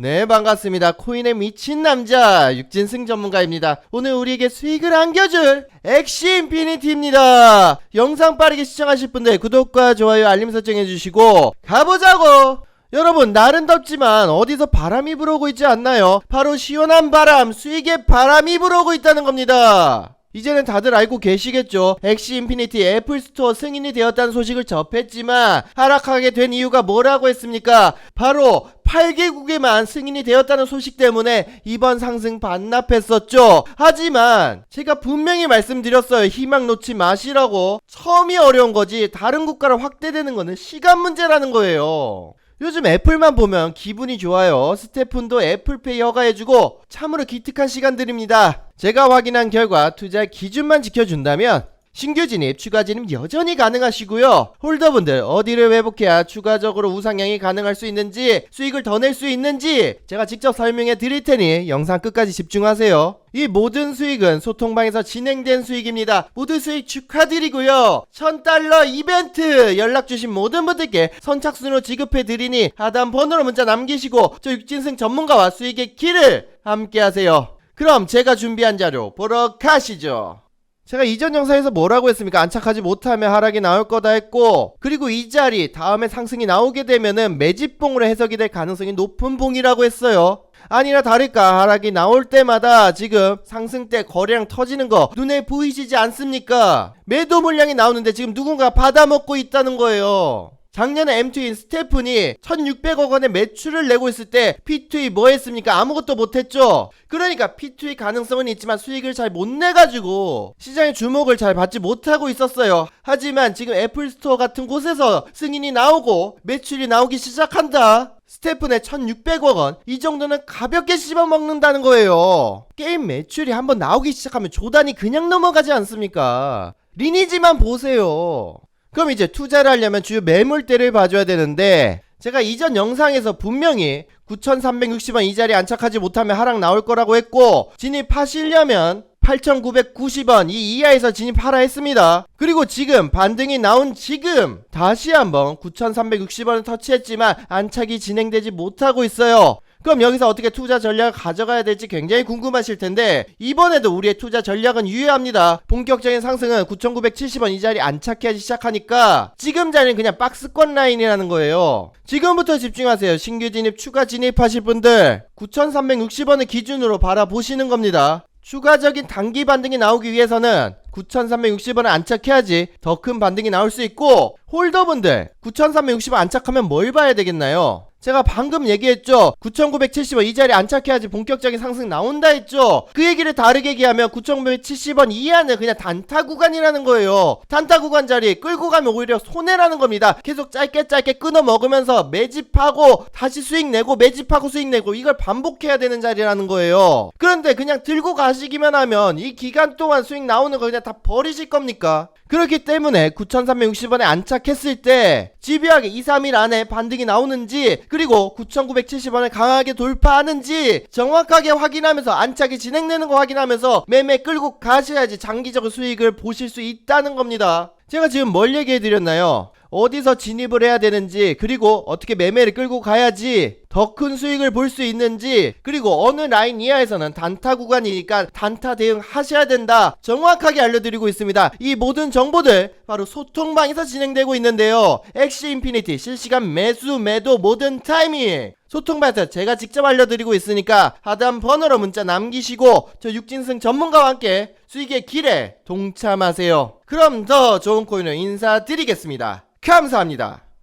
네 반갑습니다. 코인에 미친 남자 육진승 전문가입니다. 오늘 우리에게 수익을 안겨줄 엑시 인피니티입니다. 영상 빠르게 시청하실 분들 구독과 좋아요 알림 설정 해주시고 가보자고! 여러분 날은 덥지만 어디서 바람이 불어오고 있지 않나요? 바로 시원한 바람 수익의 바람이 불어오고 있다는 겁니다 이제는 다들 알고 계시겠죠. 엑시 인피니티 애플 스토어 승인이 되었다는 소식을 접했지만 하락하게 된 이유가 뭐라고 했습니까? 바로 8개국에만 승인이 되었다는 소식 때문에 이번 상승 반납했었죠. 하지만 제가 분명히 말씀드렸어요. 희망 놓지 마시라고. 처음이 어려운 거지 다른 국가로 확대되는 거는 시간 문제라는 거예요. 요즘 애플만 보면 기분이 좋아요. 스태프분도 애플페이 허가해주고 참으로 기특한 시간들입니다. 제가 확인한 결과 투자 기준만 지켜준다면 신규 진입, 추가 진입 여전히 가능하시고요. 홀더분들 어디를 회복해야 추가적으로 우상향이 가능할 수 있는지 수익을 더 낼 수 있는지 제가 직접 설명해 드릴 테니 영상 끝까지 집중하세요. 이 모든 수익은 소통방에서 진행된 수익입니다. 모두 수익 축하드리고요. 1000달러 이벤트 연락 주신 모든 분들께 선착순으로 지급해 드리니 하단 번호로 문자 남기시고 저 육진승 전문가와 수익의 길을 함께 하세요. 그럼 제가 준비한 자료 보러 가시죠. 제가 이전 영상에서 뭐라고 했습니까? 안착하지 못하면 하락이 나올 거다 했고 그리고 이 자리 다음에 상승이 나오게 되면은 매집봉으로 해석이 될 가능성이 높은 봉이라고 했어요. 아니나 다를까 하락이 나올 때마다 지금 상승 때 거래량 터지는 거 눈에 보이시지 않습니까? 매도 물량이 나오는데 지금 누군가 받아먹고 있다는 거예요. 작년에 M2인 스테픈이 1600억 원의 매출을 내고 있을 때 P2E 뭐 했습니까? 아무것도 못했죠? 그러니까 P2E 가능성은 있지만 수익을 잘 못 내가지고 시장의 주목을 잘 받지 못하고 있었어요. 하지만 지금 애플 스토어 같은 곳에서 승인이 나오고 매출이 나오기 시작한다. 스테픈의 1600억 원, 이 정도는 가볍게 씹어먹는다는 거예요. 게임 매출이 한번 나오기 시작하면 조단이 그냥 넘어가지 않습니까? 리니지만 보세요. 그럼 이제 투자를 하려면 주요 매물대를 봐줘야 되는데 제가 이전 영상에서 분명히 9,360원 이 자리에 안착하지 못하면 하락 나올 거라고 했고 진입하시려면 8,990원 이 이하에서 진입하라 했습니다. 그리고 지금 반등이 나온 지금 다시 한번 9,360원을 터치했지만 안착이 진행되지 못하고 있어요. 그럼 여기서 어떻게 투자 전략을 가져가야 될지 굉장히 궁금하실 텐데 이번에도 우리의 투자 전략은 유효합니다. 본격적인 상승은 9,970원 이 자리 안착하기 시작하니까 지금 자리는 그냥 박스권 라인이라는 거예요. 지금부터 집중하세요. 신규 진입, 추가 진입하실 분들 9,360원을 기준으로 바라보시는 겁니다. 추가적인 단기 반등이 나오기 위해서는 9,360원을 안착해야지 더 큰 반등이 나올 수 있고 홀더분들 9,360원 안착하면 뭘 봐야 되겠나요? 제가 방금 얘기했죠. 9,970원 이 자리에 안착해야지 본격적인 상승 나온다 했죠. 그 얘기를 다르게 얘기하면 9,970원 이하는 그냥 단타 구간이라는 거예요. 단타 구간 자리 끌고 가면 오히려 손해라는 겁니다. 계속 짧게 짧게 끊어 먹으면서 매집하고 다시 수익 내고 매집하고 수익 내고 이걸 반복해야 되는 자리라는 거예요. 그런데 그냥 들고 가시기만 하면 이 기간 동안 수익 나오는 거 그냥 다 버리실 겁니까? 그렇기 때문에 9,360원에 안착했을 때 집요하게 2, 3일 안에 반등이 나오는지 그리고 9,970원을 강하게 돌파하는지 정확하게 확인하면서 안착이 진행되는 거 확인하면서 매매 끌고 가셔야지 장기적 수익을 보실 수 있다는 겁니다. 제가 지금 뭘 얘기해 드렸나요? 어디서 진입을 해야 되는지 그리고 어떻게 매매를 끌고 가야지 더 큰 수익을 볼 수 있는지 그리고 어느 라인 이하에서는 단타 구간이니까 단타 대응 하셔야 된다. 정확하게 알려드리고 있습니다. 이 모든 정보들 바로 소통방에서 진행되고 있는데요. 엑시 인피니티 실시간 매수 매도 모든 타이밍. 소통방에서 제가 직접 알려드리고 있으니까 하단 번호로 문자 남기시고 저 육진승 전문가와 함께 수익의 길에 동참하세요. 그럼 더 좋은 코인으로 인사드리겠습니다. 감사합니다